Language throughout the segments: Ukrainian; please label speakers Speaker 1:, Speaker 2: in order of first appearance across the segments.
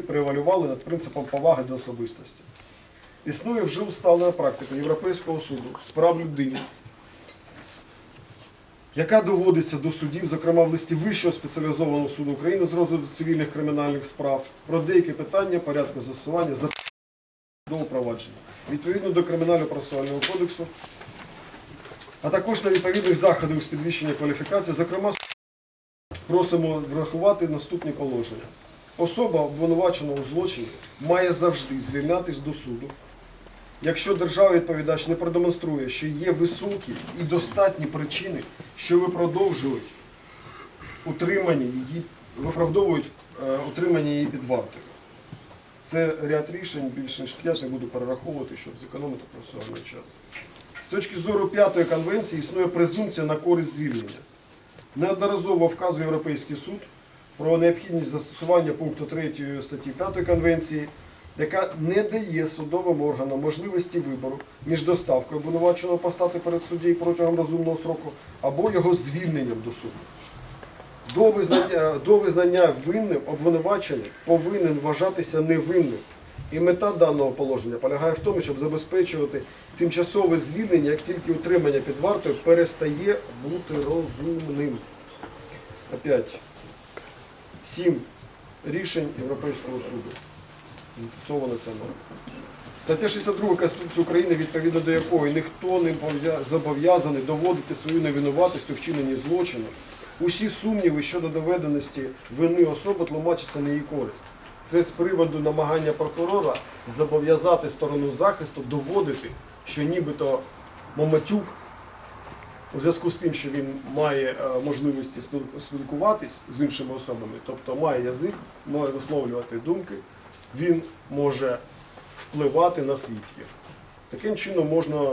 Speaker 1: превалювали над принципом поваги до особистості. Існує вже усталена практика Європейського суду з прав людини, яка доводиться до судів, зокрема в листі Вищого спеціалізованого суду України з розгляду цивільних кримінальних справ, про деякі питання порядку застосування за до провадження відповідно до Кримінально-процесуального кодексу, а також на відповідних заходах з підвищення кваліфікації, зокрема, просимо врахувати наступні положення. Особа, обвинувачена у злочині, має завжди звільнятись до суду, якщо держава відповідач не продемонструє, що є високі і достатні причини, що виправдовують утримання її, виправдовують е, утримання її під вартою. Це ряд рішень, більше ніж 5, не буду перераховувати, щоб зекономити процесуальний час. З точки зору п'ятої конвенції існує презумпція на користь звільнення. Неодноразово вказує Європейський суд про необхідність застосування пункту 3 статті 5 конвенції, яка не дає судовим органам можливості вибору між доставкою обвинуваченого постати перед суддєю протягом розумного сроку або його звільненням до суду. До визнання, до визнання винним обвинувачений повинен вважатися невинним. І мета даного положення полягає в тому, щоб забезпечувати тимчасове звільнення, як тільки утримання під вартою перестає бути розумним. Опять сім рішень Європейського суду. Зацитовано це норма. Стаття 62 Конституції України, відповідно до якої ніхто не зобов'язаний доводити свою невинуватість у вчиненні злочину. Усі сумніви щодо доведеності вини особи тлумачаться на її користь. Це з приводу намагання прокурора зобов'язати сторону захисту доводити, що нібито Моматюк у зв'язку з тим, що він має е, можливості спіл- спілкуватись з іншими особами, тобто має язик, може висловлювати думки, він може впливати на свідків. Таким чином можна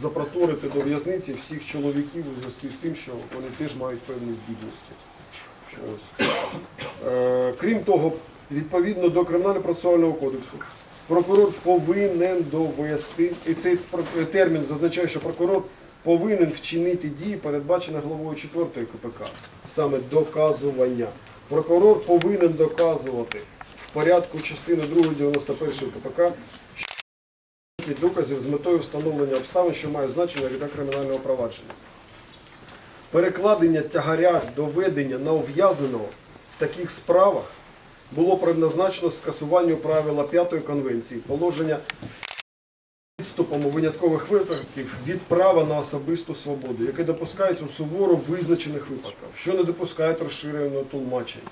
Speaker 1: запроторити до в'язниці всіх чоловіків у зв'язку з тим, що вони теж мають певні здібності. Е, крім того, відповідно до Кримінально-процесуального кодексу, прокурор повинен довести, і цей термін зазначає, що прокурор повинен вчинити дії, передбачені главою 4 КПК, саме доказування. Прокурор повинен доказувати в порядку частини 2 91 КПК, доказів з метою встановлення обставин, що мають значення для кримінального провадження. Перекладення тягаря доведення на ув'язненого в таких справах було предназначено скасуванню правила 5 конвенції, положення відступом у виняткових випадків від права на особисту свободу, яке допускається у суворо визначених випадках, що не допускають розширеного тлумачення.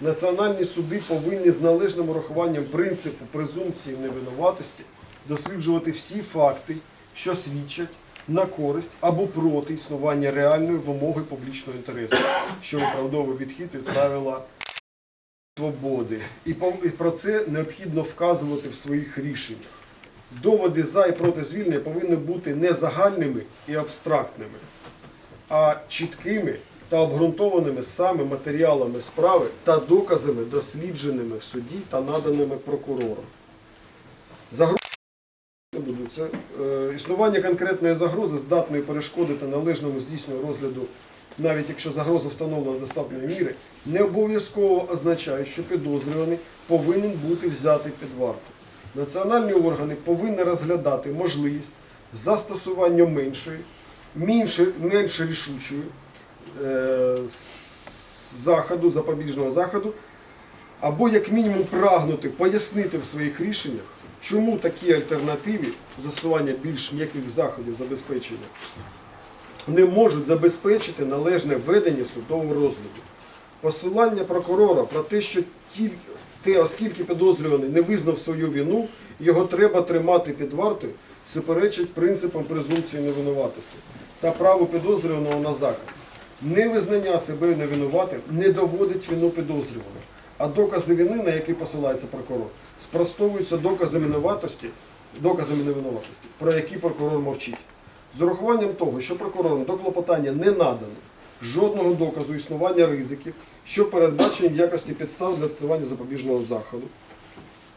Speaker 1: Національні суди повинні з належним урахуванням принципу презумпції невинуватості досліджувати всі факти, що свідчать на користь або проти існування реальної вимоги публічного інтересу, що виправдовує відхід від правила свободи. І про це необхідно вказувати в своїх рішеннях. Доводи за і проти звільнення повинні бути не загальними і абстрактними, а чіткими та обґрунтованими саме матеріалами справи та доказами, дослідженими в суді та наданими прокурором. Загроза не. Це е, існування конкретної загрози здатної перешкодити належному здійсненню розгляду, навіть якщо загроза встановлена до достатньої міри, не обов'язково означає, що підозрюваний повинен бути взятий під варту. Національні органи повинні розглядати можливість застосування меншої, менше, менш рішучої е, заходу, запобіжного заходу, або як мінімум прагнути пояснити в своїх рішеннях, чому такі альтернативи застосування більш м'яких заходів забезпечення не можуть забезпечити належне ведення судового розгляду. Посилання прокурора про те, що тільки те, оскільки підозрюваний не визнав свою вину, його треба тримати під вартою, суперечить принципам презумпції невинуватості та праву підозрюваного на захист. Невизнання себе невинуватим не доводить вину підозрюваного, а докази вини, на які посилається прокурор, спростовуються доказами невинуватості, доказами невинуватості, про які прокурор мовчить. З урахуванням того, що прокурором до клопотання не надано жодного доказу існування ризиків, що передбачені в якості підстав для застосування запобіжного заходу,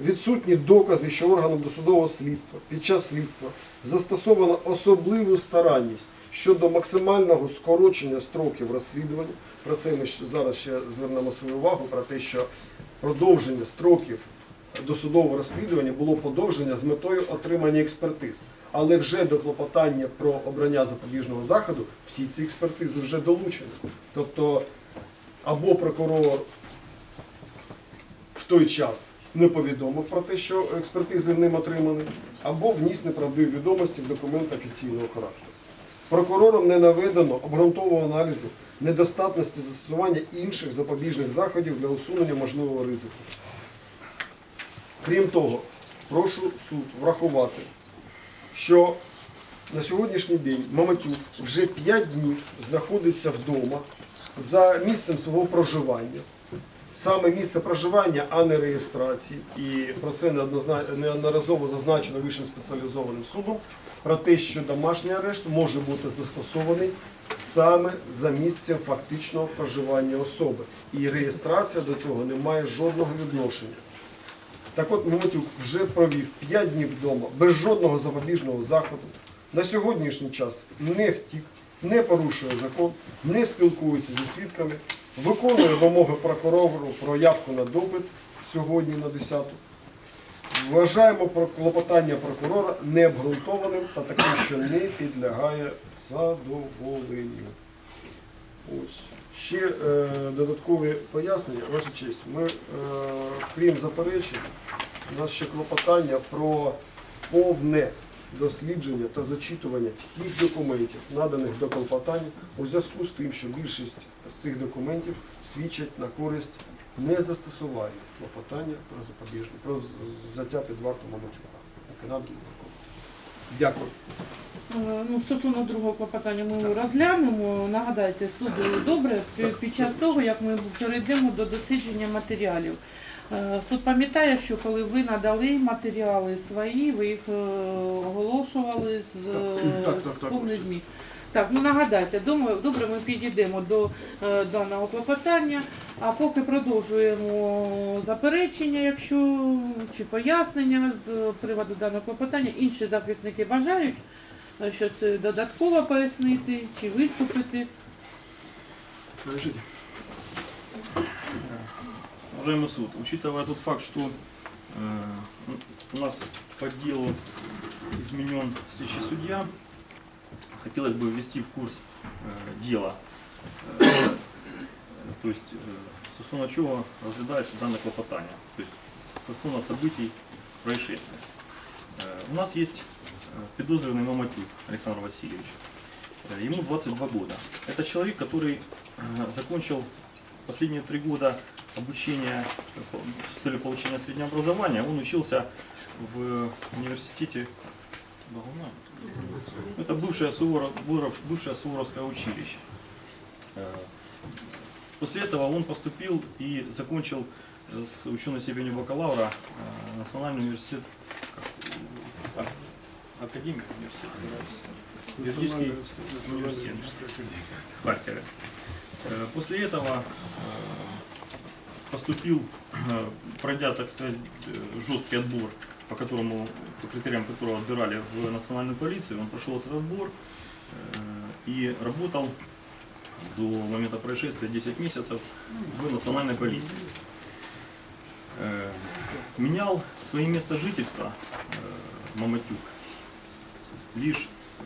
Speaker 1: відсутні докази, що органом досудового слідства під час слідства застосовано особливу старанність щодо максимального скорочення строків розслідування. Про це ми зараз ще звернемо свою увагу, про те, що продовження строків досудового розслідування було подовження з метою отримання експертиз. Але вже до клопотання про обрання запобіжного заходу всі ці експертизи вже долучені. Тобто або прокурор в той час не повідомив про те, що експертизи ним отримані, або вніс неправдиві відомості в документ офіційного характеру. Прокурором не наведено обґрунтованого аналізу недостатності застосування інших запобіжних заходів для усунення можливого ризику. Крім того, прошу суд врахувати, що на сьогоднішній день Маmatюк вже 5 днів знаходиться вдома за місцем свого проживання. Саме місце проживання, а не реєстрації. І про це неодноразово зазначено Вищим спеціалізованим судом про те, що домашній арешт може бути застосований саме за місцем фактичного проживання особи. І реєстрація до цього не має жодного відношення. Так от Мимотюк вже провів 5 днів вдома без жодного запобіжного заходу. На сьогоднішній час не втік, не порушує закон, не спілкується зі свідками, виконує вимоги прокурору про явку на допит сьогодні на 10-ту. Вважаємо про клопотання прокурора необґрунтованим та таким, що не підлягає задоволенню. Ще е, додаткові пояснення, ваша честь. Ми, е, крім заперечень, у нас ще клопотання про повне дослідження та зачитування всіх документів, наданих до клопотання, у зв'язку з тим, що більшість з цих документів свідчать на користь незастосування клопотання про запобіжне, про з- під варту Мамачука. Дякую.
Speaker 2: Е, Ну, стосовно другого клопотання ми його розглянемо. Нагадайте суду добре під час того, як ми перейдемо до дослідження матеріалів. Е, Суд пам'ятає, що коли ви надали матеріали свої, ви їх е, оголошували з,
Speaker 1: так,
Speaker 2: повний зміст. Так, ну нагадайте, думаю, добре, ми підійдемо до е, даного клопотання, а поки продовжуємо заперечення, якщо чи пояснення з приводу даного клопотання. Інші захисники бажають е, щось е, додатково пояснити чи виступити.
Speaker 1: Скажіть.
Speaker 3: Уважаемый суд, учитывая тот факт, что э, у нас по делу изменен следующий судья, хотелось бы ввести в курс э, дела. Э, то есть, э, стосовно чего розглядається дане клопотання, то есть стосовно событий происшествия. Э, у нас есть подозреваемый Маматюк Александр Васильевич. Э, Ему 22 года. Это человек, который э, закончил последние три года обучения э, с целью получения среднего образования. Он учился в университете. Это бывшее, Суворов, бывшее Суворовское училище. После этого он поступил и закончил с ученой степенью бакалавра Национальный университет как, а- Академик университет. Юридический университет в Харькове. После этого э, поступил, э, пройдя, так сказать, э, жесткий отбор, по которому, по критериям которого отбирали в национальную полицию, он прошел этот отбор и работал до момента происшествия 10 месяцев в национальной полиции. Менял свое место жительства Маматюк лишь э,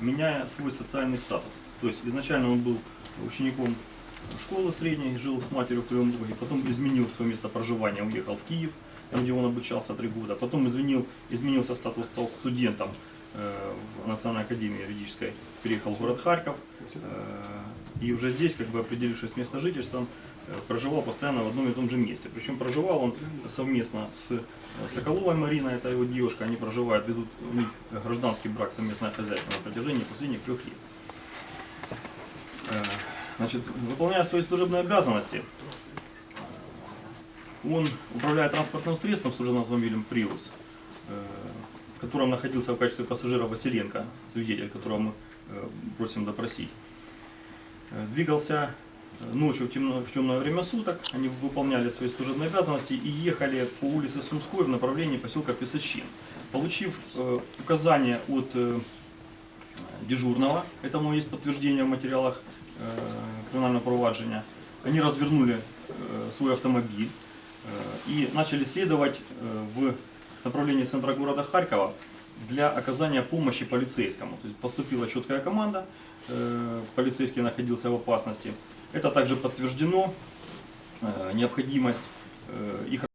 Speaker 3: меняя свой социальный статус. То есть изначально он был учеником школы средней, жил с матерью в Кривом Роге, потом изменил свое место проживания, уехал в Киев, там, где он обучался три года, потом изменил, изменился статус, стал студентом э, в Национальной академии юридической, переехал в город Харьков, э, и уже здесь, как бы определившись с места жительства, э, проживал постоянно в одном и том же месте. Причем проживал он совместно с э, Соколовой Мариной, это его девушка, они проживают, ведут у них гражданский брак, совместное хозяйство на протяжении последних трех лет. Э, Значит, выполняя свои служебные обязанности, он, управляя транспортным средством, служебным автомобилем Prius, э, в котором находился в качестве пассажира Василенко, свидетель, которого мы э, просим допросить, э, двигался э, ночью в, темно- в темное время суток, они выполняли свои служебные обязанности и ехали по улице Сумской в направлении поселка Песочин. Получив э, указание от э, дежурного, этому есть подтверждение в материалах э, криминального проваджения, они развернули э, свой автомобиль, э, и начали следовать э, в направлении центра города Харькова для оказания помощи полицейскому. То есть поступила четкая команда, э, полицейский находился в опасности. Это также подтверждено, э, необходимость э, их